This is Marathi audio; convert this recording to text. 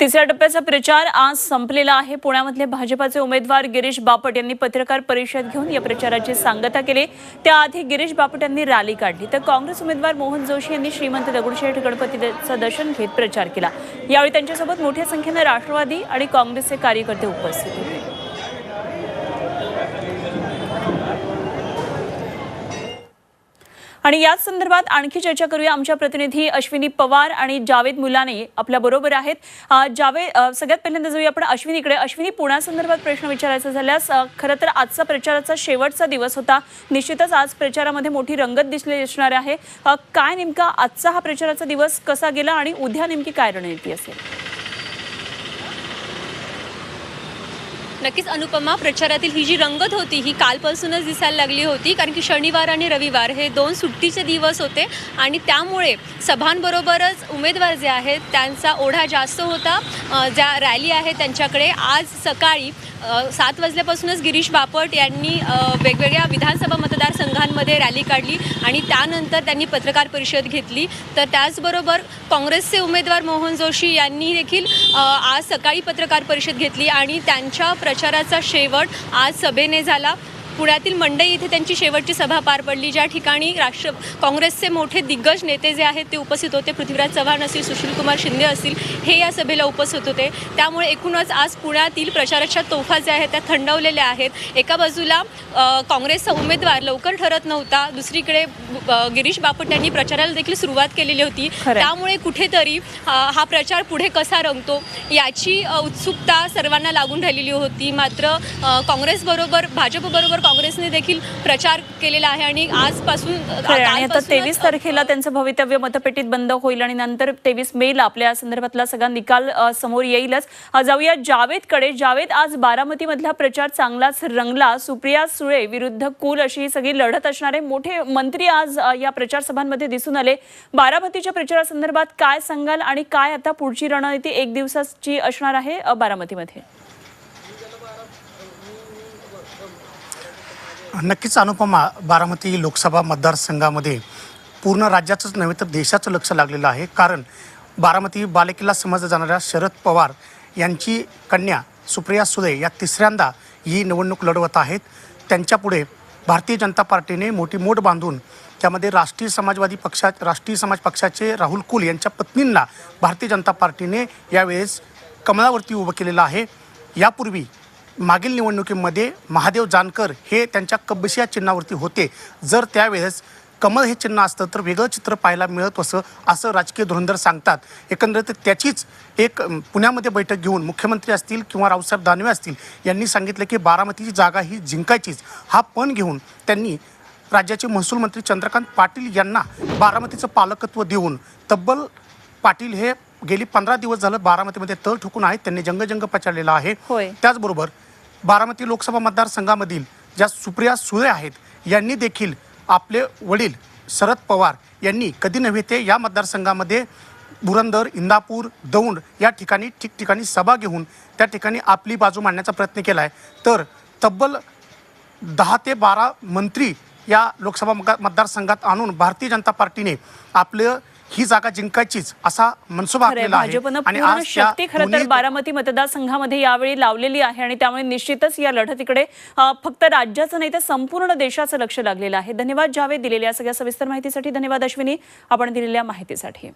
तिसऱ्या टप्प्याचा प्रचार आज संपलेला आहे. पुण्यामधले भाजपाचे उमेदवार गिरीश बापट यांनी पत्रकार परिषद घेऊन या प्रचाराची सांगता केली. त्याआधी गिरीश बापट यांनी रॅली काढली. तर काँग्रेस उमेदवार मोहन जोशी यांनी श्रीमंत दगडूशेठ गणपतीचं दर्शन घेत प्रचार केला. यावेळी त्यांच्यासोबत मोठ्या संख्येनं राष्ट्रवादी आणि काँग्रेसचे कार्यकर्ते उपस्थित होते. आणि याच संदर्भात आणखी चर्चा करूया. आमच्या प्रतिनिधी अश्विनी पवार आणि जावेद मुलाने आपल्या बरोबर आहेत. जावेद सगळ्यात पहिल्यांदा जाऊया आपण अश्विनीकडे. अश्विनी पुण्यासंदर्भात प्रश्न विचारायचा झाल्यास खरं तर आजचा प्रचाराचा शेवटचा दिवस होता. निश्चितच आज प्रचारामध्ये मोठी रंगत दिसली दिसणार आहे. काय नेमका आजचा हा प्रचाराचा दिवस कसा गेला आणि उद्या नेमकी काय रणनीती असेल? नक्कीच अनुपमा प्रचारातील ही जी रंगत होती ही कालपासूनच दिसायला लागली होती कारण की शनिवार आणि रविवार हे दोन सुट्टीचे दिवस होते आणि त्यामुळे सभांबरोबरच उमेदवार जे आहेत त्यांचा ओढा जास्त होता. ज्या रॅली आहेत त्यांच्याकडे आज सकाळी सात वाजल्यापासूनच गिरीश बापट यांनी वेगवेगळ्या विधानसभा मतदारसंघांमध्ये रॅली काढली आणि त्यानंतर त्यांनी पत्रकार परिषद घेतली. तर त्याचबरोबर काँग्रेसचे उमेदवार मोहन जोशी यांनी देखील आज सकाळी पत्रकार परिषद घेतली आणि त्यांच्या प्रचाराचा शेवट आज सभेने झाला. पुण्यातील मंडई इथे त्यांची शेवटची सभा पार पडली. ज्या ठिकाणी राष्ट्र काँग्रेसचे मोठे दिग्गज नेते जे आहेत ते उपस्थित होते. पृथ्वीराज चव्हाण असतील सुशीलकुमार शिंदे असतील हे या सभेला उपस्थित होते. त्यामुळे एकूणच आज पुण्यातील प्रचाराच्या तोफा ज्या आहेत त्या थंडवलेल्या आहेत. एका बाजूला काँग्रेसचा उमेदवार लवकर ठरत नव्हता. दुसरीकडे गिरीश बापट यांनी प्रचाराला देखील सुरुवात केलेली होती. त्यामुळे कुठेतरी हा प्रचार पुढे कसा रंगतो याची उत्सुकता सर्वांना लागून राहिलेली होती. मात्र काँग्रेसबरोबर भाजपबरोबर काँग्रेसने देखील प्रचार केलेला आहे आणि आजपासून आता तेवीस तारखेला त्यांचं भवितव्य मतपेटीत बंद होईल आणि नंतर तेवीस मेला आपल्या संदर्भातला सगळा निकाल समोर येईलच. जाऊया जावेदकडे. जावेद आज बारामतीमधला प्रचार चांगलाच रंगला. सुप्रिया सुळे विरुद्ध कुल अशी सगळी लढत असणारे मोठे मंत्री आज या प्रचार सभांमध्ये दिसून आले. बारामतीच्या प्रचारासंदर्भात काय सांगाल आणि काय आता पुढची रणनीती एक दिवसाची असणार आहे बारामतीमध्ये? नक्कीच अनुपमा बारामती लोकसभा मतदारसंघामध्ये पूर्ण राज्याचंच नव्हे तर देशाचं लक्ष लागलेलं आहे. कारण बारामती बालेकिल्ला समजल्या जाणाऱ्या शरद पवार यांची कन्या सुप्रिया सुळे या तिसऱ्यांदा ही निवडणूक लढवत आहेत. त्यांच्यापुढे भारतीय जनता पार्टीने मोठी मोठ बांधून त्यामध्ये राष्ट्रीय समाजवादी पक्षात राष्ट्रीय समाज पक्षाचे राहुल कुल यांच्या पत्नींना भारतीय जनता पार्टीने यावेळेस कमळावरती उभं केलेलं आहे. यापूर्वी मागील निवडणुकीमध्ये महादेव जानकर हे त्यांच्या कब्बशी या चिन्हावरती होते. जर त्यावेळेस कमळ हे चिन्ह असतं तर वेगळं चित्र पाहायला मिळत असं असं राजकीय धुरंधर सांगतात. एकंदरीत त्याचीच एक पुण्यामध्ये बैठक घेऊन मुख्यमंत्री असतील किंवा रावसाहेब दानवे असतील यांनी सांगितलं की बारामतीची जागा ही जिंकायचीच. हा पण घेऊन त्यांनी राज्याचे महसूल मंत्री चंद्रकांत पाटील यांना बारामतीचं पालकत्व देऊन तब्बल पाटील हे गेली पंधरा दिवस झालं बारामतीमध्ये तळ ठोकून आहेत त्यांनी जंगजंग पचारलेला आहे. होय. त्याचबरोबर बारामती लोकसभा मतदारसंघामधील ज्या सुप्रिया सुळे आहेत यांनी देखील आपले वडील शरद पवार यांनी कधी नव्हे ते या मतदारसंघामध्ये बुरंदर इंदापूर दौंड या ठिकाणी ठिकठिकाणी सभा घेऊन त्या ठिकाणी आपली बाजू मांडण्याचा प्रयत्न केला आहे तर तब्बल दहा ते बारा मंत्री या लोकसभा मतदारसंघात आणून भारतीय जनता पार्टीने आपलं ही जागा जिंकायचीच असा मनसुबा आणि शक्ती खरं तर बारामती मतदारसंघामध्ये यावेळी लावलेली आहे आणि त्यामुळे निश्चितच या लढतीकडे फक्त राज्याचं नाही तर संपूर्ण देशाचं लक्ष लागलेलं आहे. धन्यवाद जावेद दिलेल्या सगळ्या सविस्तर माहितीसाठी. धन्यवाद अश्विनी आपण दिलेल्या माहितीसाठी.